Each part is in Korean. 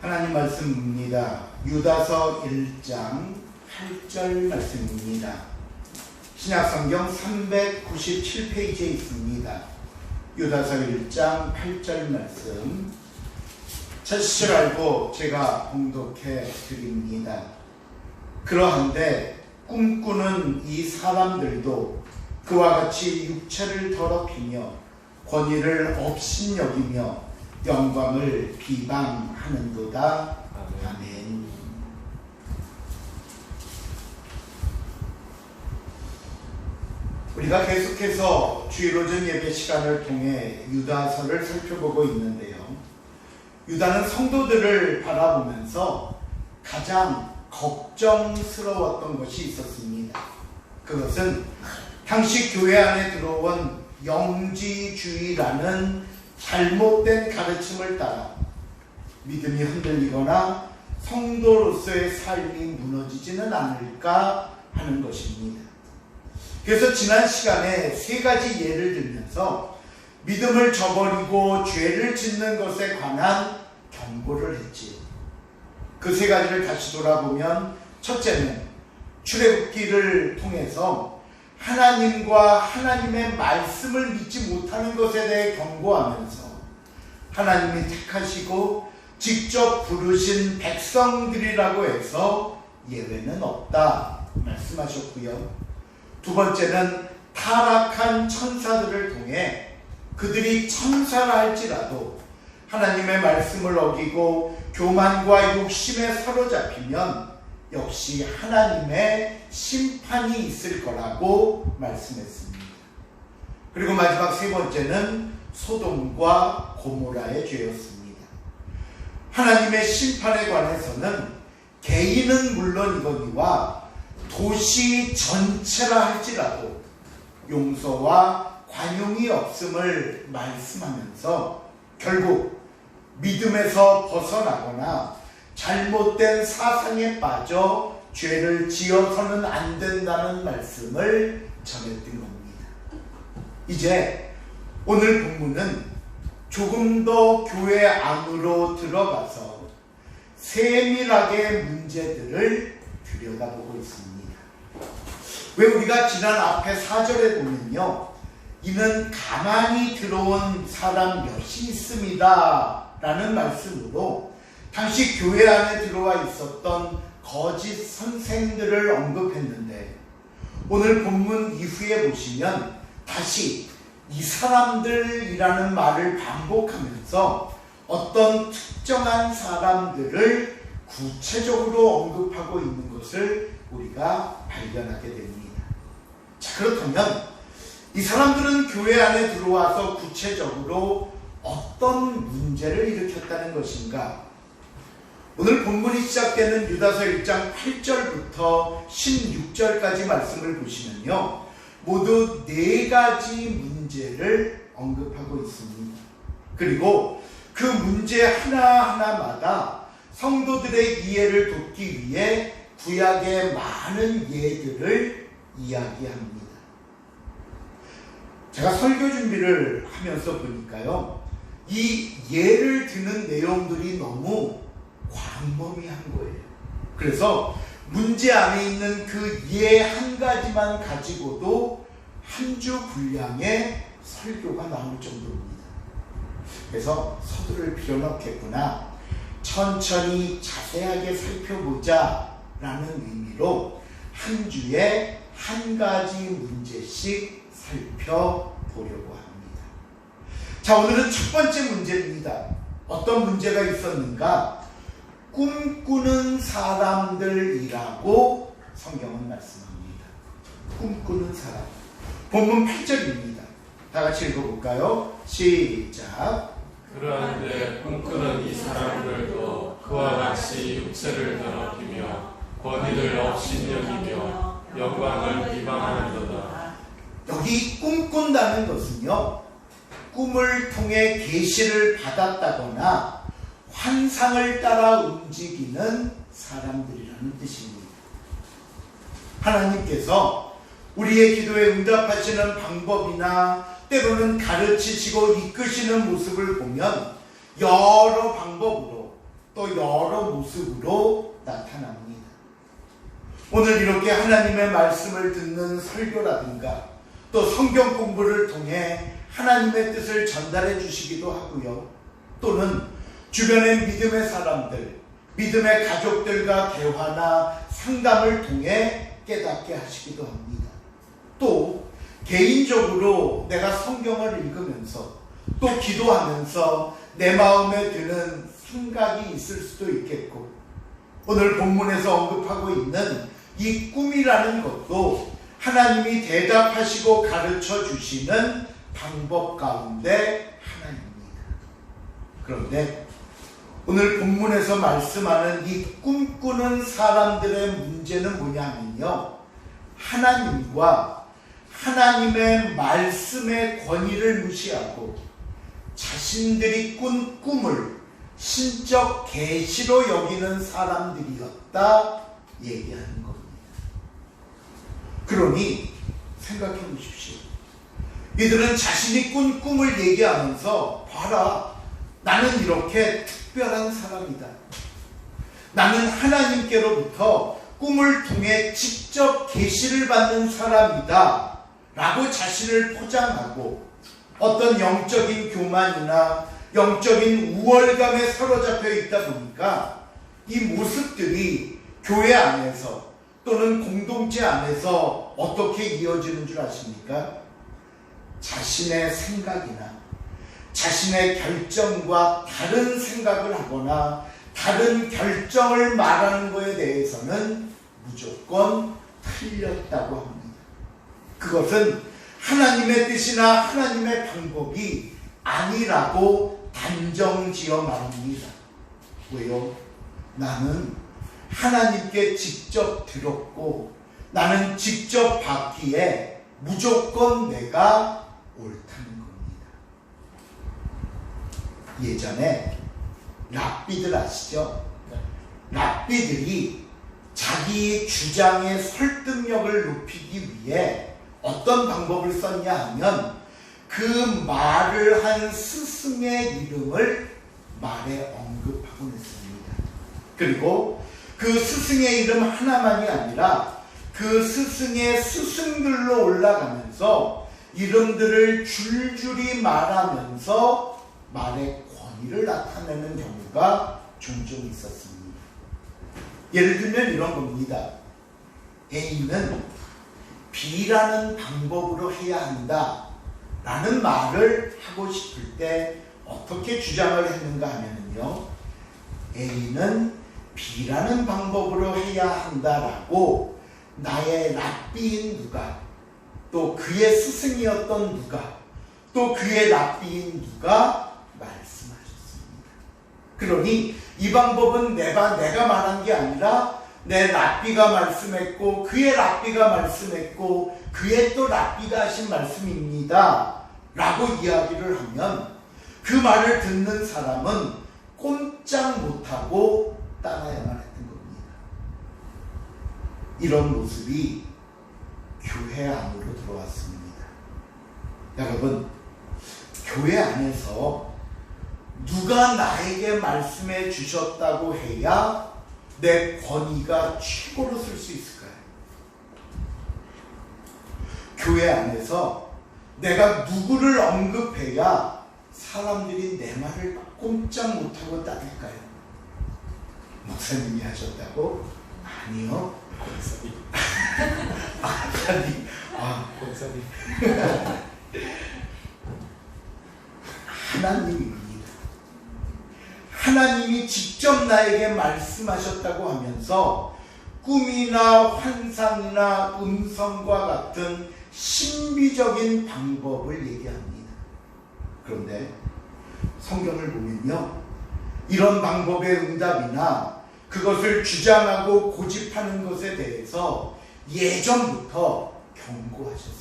하나님 말씀입니다. 유다서 1장 8절 말씀입니다. 신약성경 397페이지에 있습니다. 유다서 1장 8절 말씀 첫실 알고 제가 봉독해 드립니다. 그러한데 꿈꾸는 이 사람들도 그와 같이 육체를 더럽히며 권위를 업신여기며 영광을 비방하는도다. 아멘. 우리가 계속해서 주일오전 예배 시간을 통해 유다서를 살펴보고 있는데요. 유다는 성도들을 바라보면서 가장 걱정스러웠던 것이 있었습니다. 그것은 당시 교회 안에 들어온 영지주의라는 잘못된 가르침을 따라 믿음이 흔들리거나 성도로서의 삶이 무너지지는 않을까 하는 것입니다. 그래서 지난 시간에 세 가지 예를 들면서 믿음을 저버리고 죄를 짓는 것에 관한 경고를 했지요. 그 세 가지를 다시 돌아보면 첫째는 출애굽기를 통해서 하나님과 하나님의 말씀을 믿지 못하는 것에 대해 경고하면서 하나님이 택하시고 직접 부르신 백성들이라고 해서 예외는 없다 말씀하셨고요. 두 번째는 타락한 천사들을 통해 그들이 천사라 할지라도 하나님의 말씀을 어기고 교만과 욕심에 사로잡히면 역시 하나님의 심판이 있을 거라고 말씀했습니다. 그리고 마지막 세 번째는 소돔과 고모라의 죄였습니다. 하나님의 심판에 관해서는 개인은 물론이거니와 도시 전체라 할지라도 용서와 관용이 없음을 말씀하면서 결국 믿음에서 벗어나거나 잘못된 사상에 빠져 죄를 지어서는 안 된다는 말씀을 전했던 겁니다. 이제 오늘 본문은 조금 더 교회 안으로 들어가서 세밀하게 문제들을 들여다보고 있습니다. 왜 우리가 지난 앞에 4절에 보면요. 이는 가만히 들어온 사람 몇이 있습니다. 라는 말씀으로 당시 교회 안에 들어와 있었던 거짓 선생들을 언급했는데 오늘 본문 이후에 보시면 다시 이 사람들이라는 말을 반복하면서 어떤 특정한 사람들을 구체적으로 언급하고 있는 것을 우리가 발견하게 됩니다. 자, 그렇다면 이 사람들은 교회 안에 들어와서 구체적으로 어떤 문제를 일으켰다는 것인가? 오늘 본문이 시작되는 유다서 1장 8절부터 16절까지 말씀을 보시면요. 모두 네 가지 문제를 언급하고 있습니다. 그리고 그 문제 하나하나마다 성도들의 이해를 돕기 위해 구약의 많은 예들을 이야기합니다. 제가 설교 준비를 하면서 보니까요. 이 예를 드는 내용들이 너무 광범위한 거예요. 그래서 문제 안에 있는 그 예 한 가지만 가지고도 한 주 분량의 설교가 나올 정도입니다. 그래서 서두를 필요는 없겠구나. 천천히 자세하게 살펴보자 라는 의미로 한 주에 한 가지 문제씩 살펴보려고 합니다. 자, 오늘은 첫 번째 문제입니다. 어떤 문제가 있었는가? 꿈꾸는 사람들이라고 성경은 말씀합니다. 꿈꾸는 사람. 본문 8절입니다. 다 같이 읽어볼까요? 시작. 그러한데 꿈꾸는 이 사람들도 그와 같이 육체를 더럽히며 권위를 업신여기며 영광을 비방하는도다. 여기 꿈꾼다는 것은요, 꿈을 통해 계시를 받았다거나 환상을 따라 움직이는 사람들이라는 뜻입니다. 하나님께서 우리의 기도에 응답하시는 방법이나 때로는 가르치시고 이끄시는 모습을 보면 여러 방법으로 또 여러 모습으로 나타납니다. 오늘 이렇게 하나님의 말씀을 듣는 설교라든가 또 성경 공부를 통해 하나님의 뜻을 전달해 주시기도 하고요. 또는 주변의 믿음의 사람들, 믿음의 가족들과 대화나 상담을 통해 깨닫게 하시기도 합니다. 또 개인적으로 내가 성경을 읽으면서 또 기도하면서 내 마음에 드는 생각이 있을 수도 있겠고 오늘 본문에서 언급하고 있는 이 꿈이라는 것도 하나님이 대답하시고 가르쳐 주시는 방법 가운데 하나입니다. 그런데 오늘 본문에서 말씀하는 이 꿈꾸는 사람들의 문제는 뭐냐면요. 하나님과 하나님의 말씀의 권위를 무시하고 자신들이 꾼 꿈을 신적 계시로 여기는 사람들이었다 얘기하는 겁니다. 그러니 생각해 보십시오. 이들은 자신이 꾼 꿈을 얘기하면서 봐라 나는 이렇게 특별한 사람이다. 나는 하나님께로부터 꿈을 통해 직접 계시를 받는 사람이다. 라고 자신을 포장하고 어떤 영적인 교만이나 영적인 우월감에 사로잡혀 있다 보니까 이 모습들이 교회 안에서 또는 공동체 안에서 어떻게 이어지는 줄 아십니까? 자신의 생각이나 자신의 결정과 다른 생각을 하거나 다른 결정을 말하는 것에 대해서는 무조건 틀렸다고 합니다. 그것은 하나님의 뜻이나 하나님의 방법이 아니라고 단정지어 말합니다. 왜요? 나는 하나님께 직접 들었고 나는 직접 받기에 무조건 내가 겁니다. 예전에 랍비들 아시죠? 랍비들이 자기 주장의 설득력을 높이기 위해 어떤 방법을 썼냐 하면 그 말을 한 스승의 이름을 말에 언급하곤 했습니다. 그리고 그 스승의 이름 하나만이 아니라 그 스승의 스승들로 올라가면서 이름들을 줄줄이 말하면서 말의 권위를 나타내는 경우가 종종 있었습니다. 예를 들면 이런 겁니다. A는 B라는 방법으로 해야 한다. 라는 말을 하고 싶을 때 어떻게 주장을 했는가 하면요. A는 B라는 방법으로 해야 한다라고 나의 랍비인 누가 또 그의 스승이었던 누가 또 그의 랍비인 누가. 그러니 이 방법은 내가 내가 말한 게 아니라 내 랍비가 말씀했고 그의 랍비가 말씀했고 그의 또 랍비가 하신 말씀입니다. 라고 이야기를 하면 그 말을 듣는 사람은 꼼짝 못하고 따라야만 했던 겁니다. 이런 모습이 교회 안으로 들어왔습니다. 여러분, 교회 안에서 누가 나에게 말씀해 주셨다고 해야 내 권위가 최고로 쓸 수 있을까요? 교회 안에서 내가 누구를 언급해야 사람들이 내 말을 꼼짝 못하고 따를까요? 목사님이 하셨다고? 아니요. 권사님, 아니, 아, 권사님. 하나님입니다. 하나님이 직접 나에게 말씀하셨다고 하면서 꿈이나 환상이나 음성과 같은 신비적인 방법을 얘기합니다. 그런데 성경을 보면요. 이런 방법의 응답이나 그것을 주장하고 고집하는 것에 대해서 예전부터 경고하셨습니다.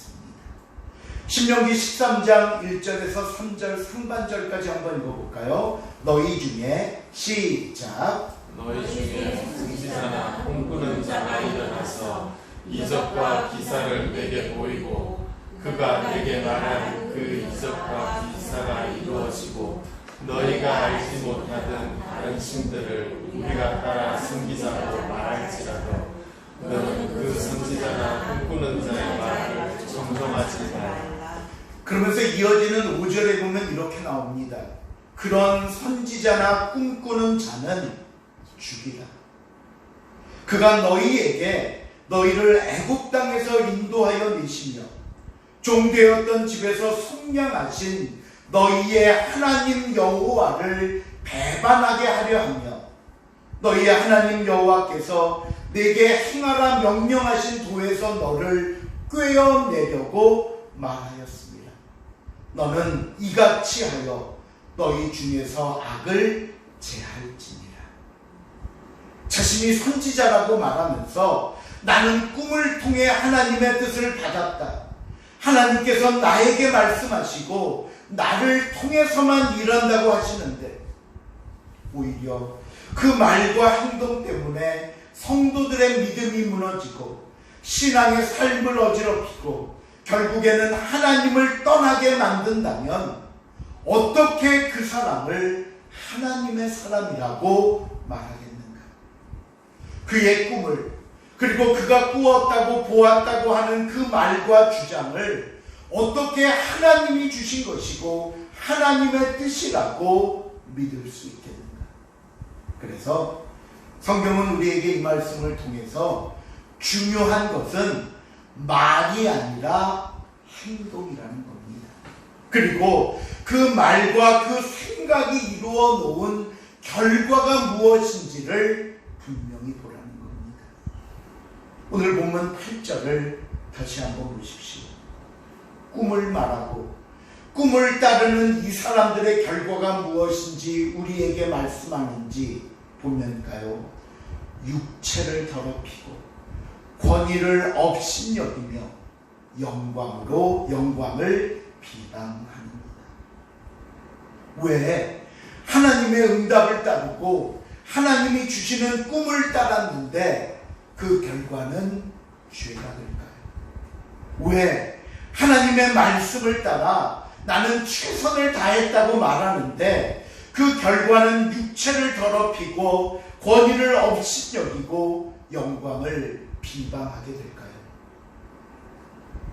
신명기 13장 1절에서 3절 상반절까지 한번 읽어볼까요? 너희 중에 시작 너희 중에 선지자나 꿈꾸는 자가 일어나서 이적과 기사를 내게 보이고 그가 내게 말한 그 이적과 기사가 이루어지고 너희가 알지 못하던 다른 신들을 우리가 따라 섬기자고 말할지라도 너는 그 선지자나 꿈꾸는 자의 말을 정정하지 말라. 그러면서 이어지는 5절에 보면 이렇게 나옵니다. 그런 선지자나 꿈꾸는 자는 죽이라. 그가 너희에게 너희를 애굽 땅에서 인도하여 내시며 종되었던 집에서 속량하신 너희의 하나님 여호와를 배반하게 하려 하며 너희의 하나님 여호와께서 내게 행하라 명령하신 도에서 너를 꿰어내려고 말하였습니다. 너는 이같이 하여 너희 중에서 악을 제할지니라. 자신이 선지자라고 말하면서 나는 꿈을 통해 하나님의 뜻을 받았다. 하나님께서 나에게 말씀하시고 나를 통해서만 일한다고 하시는데 오히려 그 말과 행동 때문에 성도들의 믿음이 무너지고 신앙의 삶을 어지럽히고 결국에는 하나님을 떠나게 만든다면 어떻게 그 사람을 하나님의 사람이라고 말하겠는가? 그의 꿈을 그리고 그가 꾸었다고 보았다고 하는 그 말과 주장을 어떻게 하나님이 주신 것이고 하나님의 뜻이라고 믿을 수 있겠는가? 그래서 성경은 우리에게 이 말씀을 통해서 중요한 것은 말이 아니라 행동이라는 겁니다. 그리고 그 말과 그 생각이 이루어 놓은 결과가 무엇인지를 분명히 보라는 겁니다. 오늘 본문 8절을 다시 한번 보십시오. 꿈을 말하고 꿈을 따르는 이 사람들의 결과가 무엇인지 우리에게 말씀하는지 보면가요. 육체를 더럽히고 권위를 업신여기며 영광으로 영광을 비방합니다. 왜? 하나님의 응답을 따르고 하나님이 주시는 꿈을 따랐는데 그 결과는 죄가 될까요? 왜? 하나님의 말씀을 따라 나는 최선을 다했다고 말하는데 그 결과는 육체를 더럽히고 권위를 업신여기고 영광을 비방하게 될까요?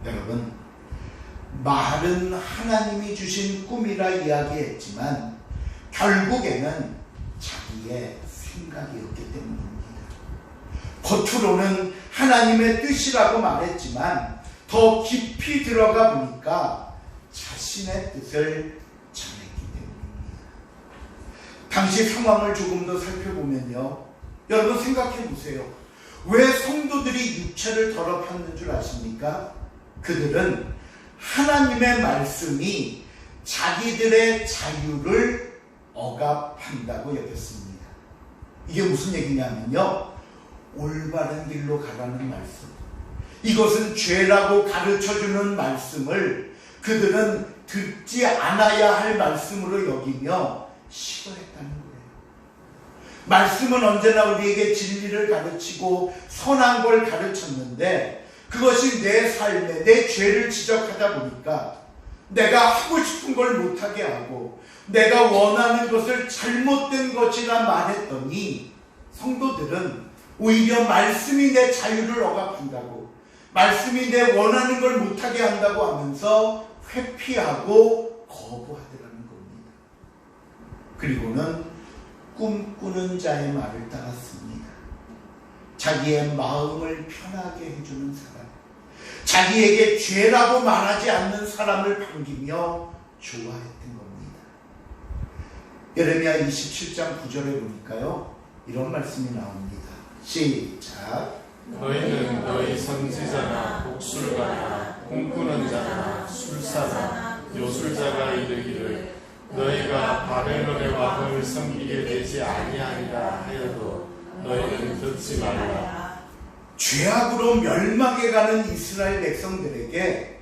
여러분, 말은 하나님이 주신 꿈이라 이야기했지만 결국에는 자기의 생각이었기 때문입니다. 겉으로는 하나님의 뜻이라고 말했지만 더 깊이 들어가 보니까 자신의 뜻을 전했기 때문입니다. 당시 상황을 조금 더 살펴보면요. 여러분 생각해 보세요. 왜 성도들이 육체를 더럽혔는 줄 아십니까? 그들은 하나님의 말씀이 자기들의 자유를 억압한다고 여겼습니다. 이게 무슨 얘기냐면요. 올바른 길로 가라는 말씀. 이것은 죄라고 가르쳐 주는 말씀을 그들은 듣지 않아야 할 말씀으로 여기며 싫어했다는. 말씀은 언제나 우리에게 진리를 가르치고 선한 걸 가르쳤는데 그것이 내 삶에 내 죄를 지적하다 보니까 내가 하고 싶은 걸 못하게 하고 내가 원하는 것을 잘못된 것이라 말했더니 성도들은 오히려 말씀이 내 자유를 억압한다고 말씀이 내 원하는 걸 못하게 한다고 하면서 회피하고 거부하더라는 겁니다. 그리고는 꿈꾸는 자의 말을 따랐습니다. 자기의 마음을 편하게 해주는 사람, 자기에게 죄라고 말하지 않는 사람을 반기며 좋아했던 겁니다. 예레미야 27장 9절에 보니까요. 이런 말씀이 나옵니다. 시작. 너희는 너희 선지자나 복술가나 꿈꾸는 자나 술 듣지 말라. 죄악으로 멸망해 가는 이스라엘 백성들에게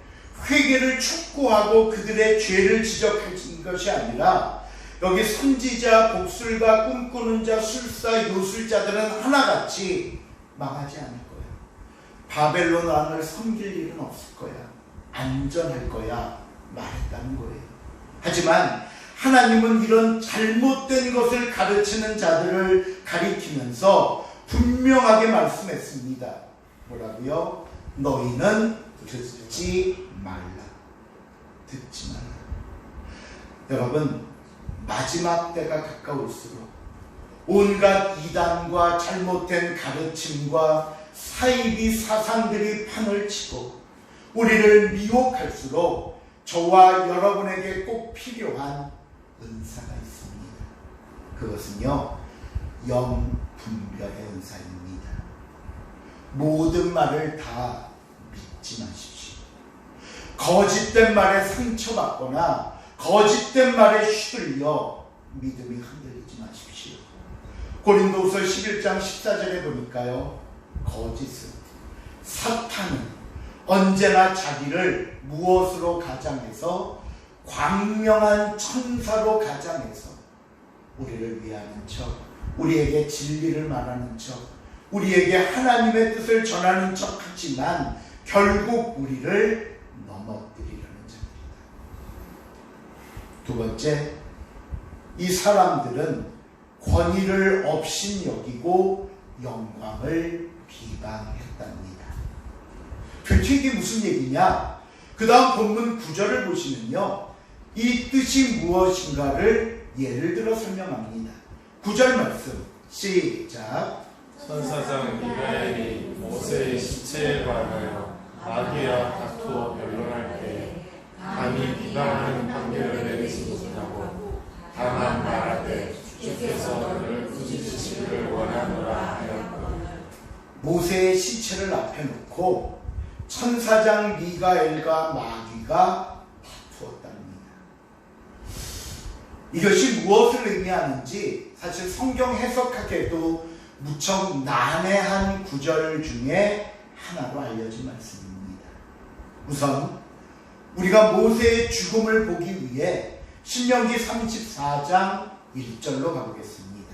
회개를 촉구하고 그들의 죄를 지적하신 것이 아니라 여기 선지자, 복술가, 꿈꾸는 자, 술사, 요술자들은 하나같이 망하지 않을 거야. 바벨론 왕을 섬길 일은 없을 거야. 안전할 거야. 말했다는 거예요. 하지만 하나님은 이런 잘못된 것을 가르치는 자들을 가리키면서 분명하게 말씀했습니다. 뭐라고요? 너희는 듣지 말라. 듣지 말라. 여러분, 마지막 때가 가까울수록 온갖 이단과 잘못된 가르침과 사이비 사상들이 판을 치고 우리를 미혹할수록 저와 여러분에게 꼭 필요한 은사가 있습니다. 그것은요, 영 분별의 은사입니다. 모든 말을 다 믿지 마십시오. 거짓된 말에 상처받거나 거짓된 말에 휘둘려 믿음이 흔들리지 마십시오. 고린도서 11장 14절에 보니까요. 거짓은 사탄은 언제나 자기를 무엇으로 가장해서 광명한 천사로 가장해서 우리를 위하는 척, 우리에게 진리를 말하는 척, 우리에게 하나님의 뜻을 전하는 척 하지만 결국 우리를 넘어뜨리려는 자들이다. 두 번째, 이 사람들은 권위를 없인 여기고 영광을 비방했답니다. 도대체 이게 무슨 얘기냐? 그 다음 본문 9절을 보시면요. 이 뜻이 무엇인가를 예를 들어 설명합니다. 9절 말씀. 시작. 천사장 미가엘이 모세의 시체에 관하여 마귀와 다투어 변론할 때 감히 비방하는 판결을 내리지 못하고 다만 말하되 주께서 너를 부지시기를 원하노라 하였거늘 모세의 시체를 앞에 놓고 천사장 미가엘과 마귀가 다투었답니다. 이것이 무엇을 의미하는지 사실 성경 해석하기에도 무척 난해한 구절 중에 하나로 알려진 말씀입니다. 우선 우리가 모세의 죽음을 보기 위해 신명기 34장 1절로 가보겠습니다.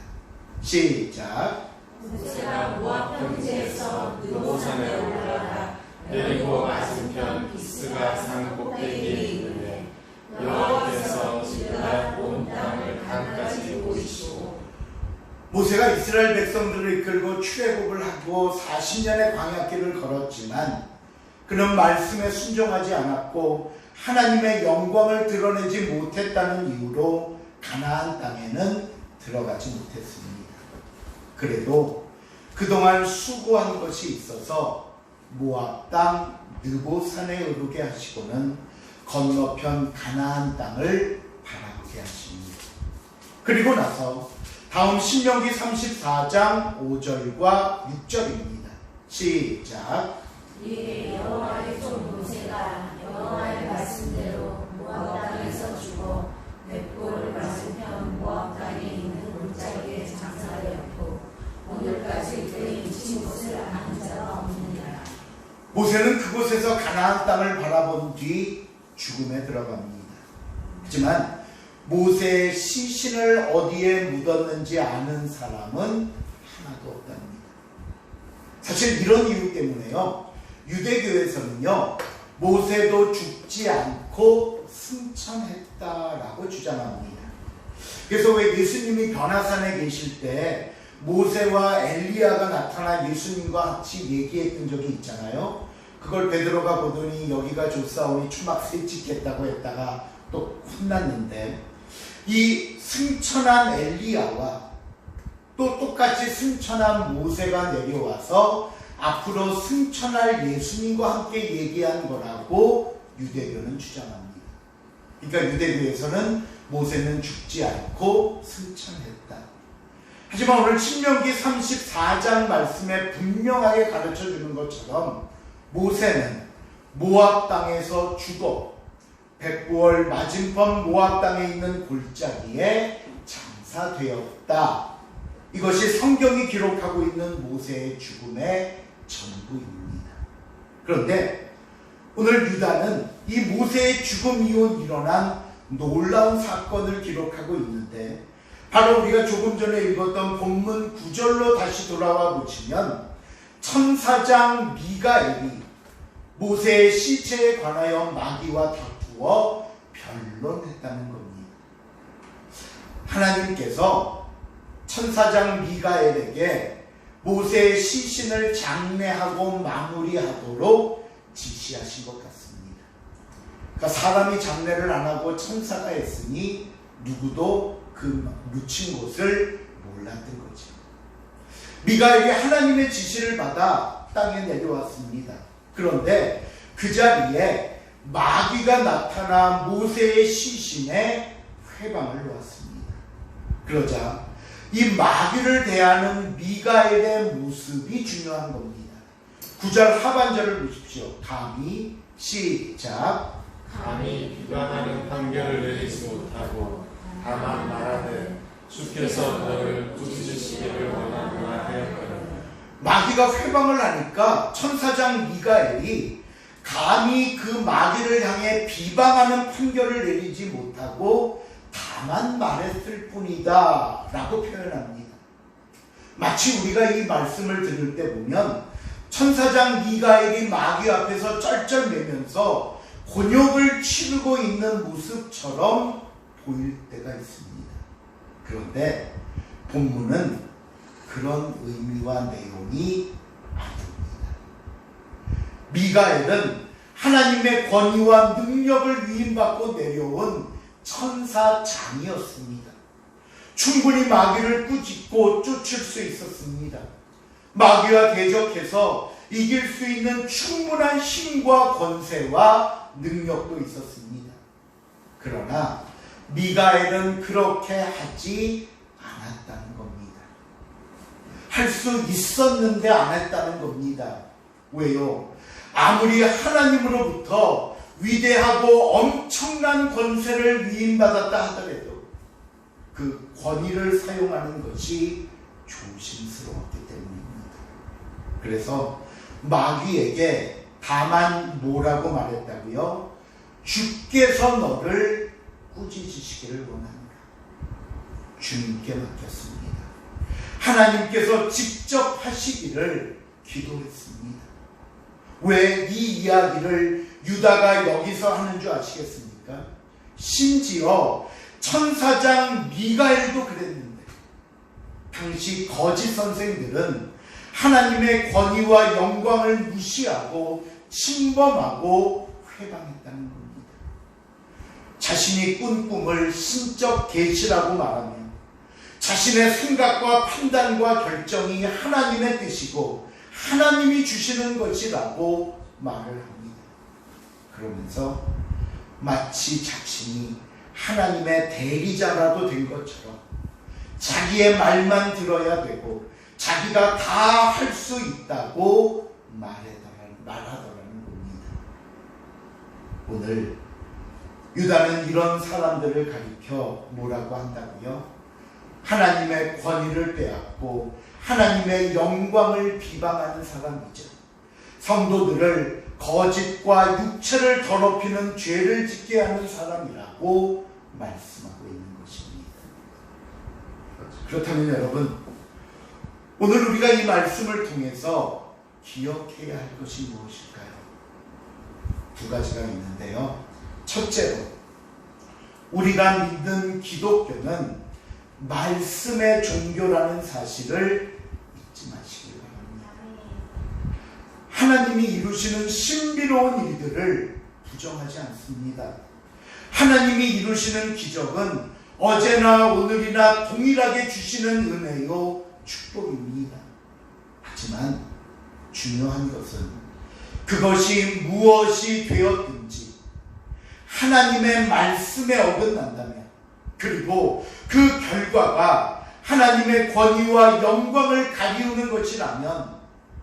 시작. 모세가 모압 평지에서 느보산에 올라가 내리고 맞은편 비스가 산 꼭대기에 이르되 여호와께서 지그라 온 땅을 강까지 보이시고 모세가 이스라엘 백성들을 이끌고 출애굽을 하고 40년의 광야길을 걸었지만 그는 말씀에 순종하지 않았고 하나님의 영광을 드러내지 못했다는 이유로 가나안 땅에는 들어가지 못했습니다. 그래도 그동안 수고한 것이 있어서 모압 땅 느보산에 오르게 하시고는 건너편 가나안 땅을 바라보게 하십니다. 그리고 나서 다음 신명기 34장 5절과 6절입니다. 시작. 이에 여호와의 종 모세가 여호와의 말씀대로 모압 땅에서 죽어 백골 맞은편 모압 땅에 있는 골짜기에 장사되었고 오늘까지 그의 미친 곳을 아는 자가 없느니라. 모세는 그곳에서 가나안 땅을 바라본 뒤 죽음에 들어갑니다. 하지만 모세의 시신을 어디에 묻었는지 아는 사람은 하나도 없답니다. 사실 이런 이유 때문에요. 유대교에서는요. 모세도 죽지 않고 승천했다라고 주장합니다. 그래서 왜 예수님이 변화산에 계실 때 모세와 엘리야가 나타나 예수님과 같이 얘기했던 적이 있잖아요. 그걸 베드로가 보더니 여기가 좋사오니 추막 새짓겠다고 했다가 또 혼났는데 이 승천한 엘리야와 또 똑같이 승천한 모세가 내려와서 앞으로 승천할 예수님과 함께 얘기한 거라고 유대교는 주장합니다. 그러니까 유대교에서는 모세는 죽지 않고 승천했다. 하지만 오늘 신명기 34장 말씀에 분명하게 가르쳐 주는 것처럼 모세는 모압 땅에서 죽어 백구월 맞은편 모압 땅에 있는 골짜기에 장사되었다. 이것이 성경이 기록하고 있는 모세의 죽음의 전부입니다. 그런데 오늘 유다는 이 모세의 죽음 이후 일어난 놀라운 사건을 기록하고 있는데 바로 우리가 조금 전에 읽었던 본문 9절로 다시 돌아와 보시면 천사장 미가엘이 모세의 시체에 관하여 마귀와 다투 어 변론했다는 겁니다. 하나님께서 천사장 미가엘에게 모세의 시신을 장례하고 마무리하도록 지시하신 것 같습니다. 그러니까 사람이 장례를 안 하고 천사가 했으니 누구도 그 묻힌 곳을 몰랐던 거죠. 미가엘이 하나님의 지시를 받아 땅에 내려왔습니다. 그런데 그 자리에 마귀가 나타나 모세의 시신에 회방을 놓았습니다. 그러자 이 마귀를 대하는 미가엘의 모습이 중요한 겁니다. 9절 하반절을 보십시오. 감히 시작. 감히 비방하는 판결을 내리지 못하고 다만 말하되 주께서 너를 꾸짖으시기를 원하노라 하였거늘 마귀가 회방을 하니까 천사장 미가엘이 감히 그 마귀를 향해 비방하는 판결을 내리지 못하고 다만 말했을 뿐이다 라고 표현합니다. 마치 우리가 이 말씀을 들을 때 보면 천사장 미가엘이 마귀 앞에서 쩔쩔매면서 곤욕을 치르고 있는 모습처럼 보일 때가 있습니다. 그런데 본문은 그런 의미와 내용이 아닙니다. 미가엘은 하나님의 권위와 능력을 위임받고 내려온 천사장이었습니다. 충분히 마귀를 꾸짖고 쫓을 수 있었습니다. 마귀와 대적해서 이길 수 있는 충분한 힘과 권세와 능력도 있었습니다. 그러나 미가엘은 그렇게 하지 않았다는 겁니다. 할 수 있었는데 안 했다는 겁니다. 왜요? 아무리 하나님으로부터 위대하고 엄청난 권세를 위임받았다 하더라도 그 권위를 사용하는 것이 조심스러웠기 때문입니다. 그래서 마귀에게 다만 뭐라고 말했다고요? 주께서 너를 꾸짖으시기를 원한다. 주님께 맡겼습니다. 하나님께서 직접 하시기를 기도했습니다. 왜 이 이야기를 유다가 여기서 하는 줄 아시겠습니까? 심지어 천사장 미가엘도 그랬는데 당시 거짓 선생들은 하나님의 권위와 영광을 무시하고 침범하고 회방했다는 겁니다. 자신이 꾼 꿈을 신적 계시라고 말하며 자신의 생각과 판단과 결정이 하나님의 뜻이고 하나님이 주시는 것이라고 말을 합니다. 그러면서 마치 자신이 하나님의 대리자라도 된 것처럼 자기의 말만 들어야 되고 자기가 다 할 수 있다고 말하더라는, 겁니다. 오늘 유다는 이런 사람들을 가리켜 뭐라고 한다고요? 하나님의 권위를 빼앗고 하나님의 영광을 비방하는 사람이죠. 성도들을 거짓과 육체를 더럽히는 죄를 짓게 하는 사람이라고 말씀하고 있는 것입니다. 그렇다면 여러분, 오늘 우리가 이 말씀을 통해서 기억해야 할 것이 무엇일까요? 두 가지가 있는데요. 첫째로, 우리가 믿는 기독교는 말씀의 종교라는 사실을 하나님이 이루시는 신비로운 일들을 부정하지 않습니다. 하나님이 이루시는 기적은 어제나 오늘이나 동일하게 주시는 은혜요 축복입니다. 하지만 중요한 것은 그것이 무엇이 되었든지 하나님의 말씀에 어긋난다면 그리고 그 결과가 하나님의 권위와 영광을 가리우는 것이라면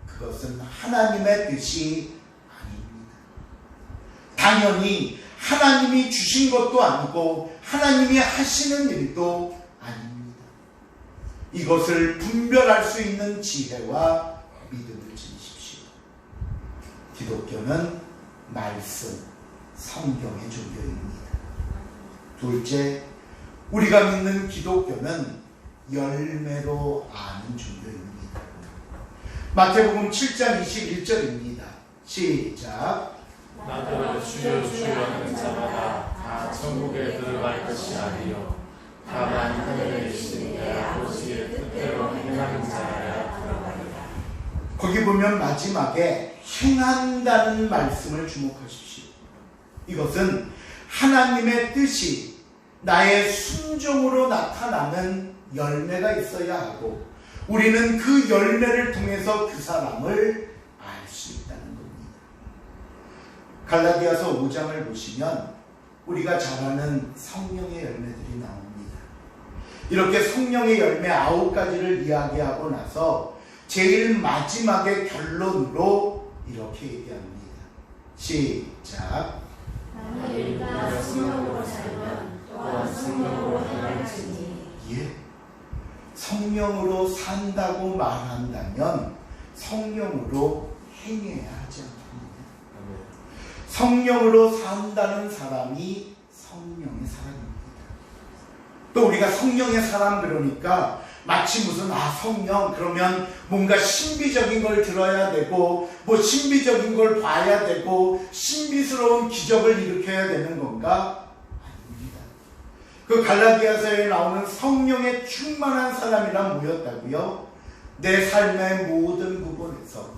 그것은 하나님의 뜻이 아닙니다. 당연히 하나님이 주신 것도 아니고 하나님이 하시는 일도 아닙니다. 이것을 분별할 수 있는 지혜와 믿음을 지니십시오. 기독교는 말씀, 성경의 종교입니다. 둘째, 우리가 믿는 기독교는 열매로 아는 종교입니다. 마태복음 7장 21절입니다. 시작. 나도 주여 주여 하는 자마다 다 천국에 들어갈 것이 아니요 다만 하늘에 계신 내 아버지의 뜻대로 행하는 자라야 들어가리라. 거기 보면 마지막에 행한다는 말씀을 주목하십시오. 이것은 하나님의 뜻이 나의 순종으로 나타나는 열매가 있어야 하고 우리는 그 열매를 통해서 그 사람을 알 수 있다는 겁니다. 갈라디아서 5장을 보시면 우리가 잘 아는 성령의 열매들이 나옵니다. 이렇게 성령의 열매 아홉 가지를 이야기하고 나서 제일 마지막에 결론으로 이렇게 얘기합니다. 시작. 예. 성령으로 산다고 말한다면 성령으로 행해야 하지 않습니다. 아멘. 성령으로 산다는 사람이 성령의 사람입니다. 또 우리가 성령의 사람 그러니까 마치 무슨 아 성령 그러면 뭔가 신비적인 걸 들어야 되고 뭐 신비적인 걸 봐야 되고 신비스러운 기적을 일으켜야 되는 건가? 그 갈라디아서에 나오는 성령의 충만한 사람이란 뭐였다고요? 내 삶의 모든 부분에서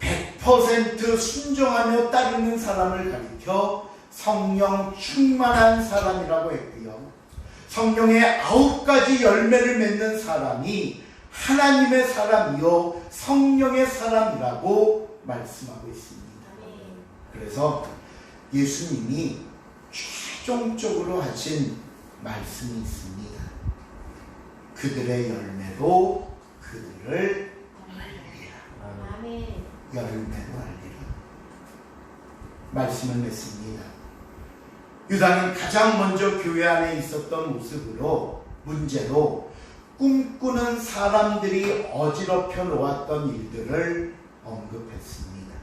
100% 순종하며 따르는 사람을 가리켜 성령 충만한 사람이라고 했고요. 성령의 아홉 가지 열매를 맺는 사람이 하나님의 사람이요 성령의 사람이라고 말씀하고 있습니다. 그래서 예수님이 최종적으로 하신 말씀이 있습니다. 그들의 열매로 그들을 알리라. 아멘. 아멘 열매로 알리라. 말씀을 맺습니다. 유다는 가장 먼저 교회 안에 있었던 모습으로 문제로 꿈꾸는 사람들이 어지럽혀 놓았던 일들을 언급했습니다.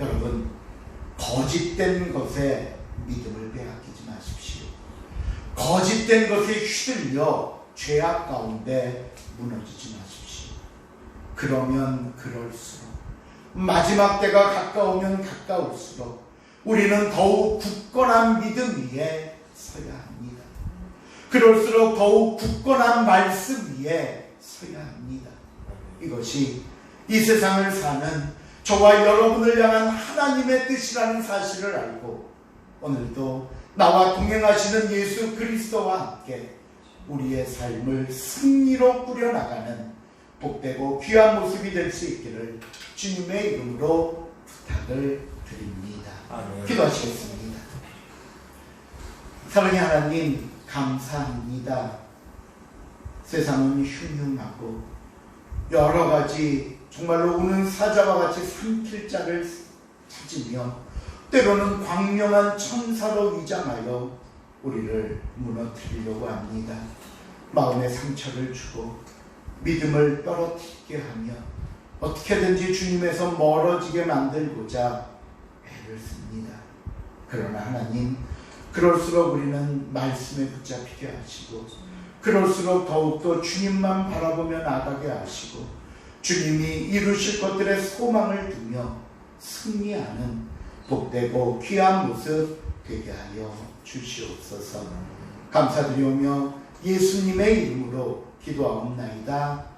여러분, 거짓된 것에 믿음을 빼앗기지 마십시오. 거짓된 것에 휘둘려 죄악 가운데 무너지지 마십시오. 그러면 그럴수록 마지막 때가 가까우면 가까울수록 우리는 더욱 굳건한 믿음 위에 서야 합니다. 그럴수록 더욱 굳건한 말씀 위에 서야 합니다. 이것이 이 세상을 사는 저와 여러분을 향한 하나님의 뜻이라는 사실을 알고 오늘도 나와 동행하시는 예수 그리스도와 함께 우리의 삶을 승리로 꾸려나가는 복되고 귀한 모습이 될 수 있기를 주님의 이름으로 부탁을 드립니다. 아멘. 기도하시겠습니다. 사랑의 하나님 감사합니다. 세상은 흉흉하고 여러 가지 정말로 우는 사자와 같이 삼킬 자를 찾으며 때로는 광명한 천사로 위장하여 우리를 무너뜨리려고 합니다. 마음의 상처를 주고 믿음을 떨어뜨리게 하며 어떻게든지 주님에서 멀어지게 만들고자 애를 씁니다. 그러나 하나님, 그럴수록 우리는 말씀에 붙잡히게 하시고, 그럴수록 더욱더 주님만 바라보며 나가게 하시고, 주님이 이루실 것들의 소망을 두며 승리하는 복되고 귀한 모습 되게 하여 주시옵소서. 감사드리오며 예수님의 이름으로 기도하옵나이다.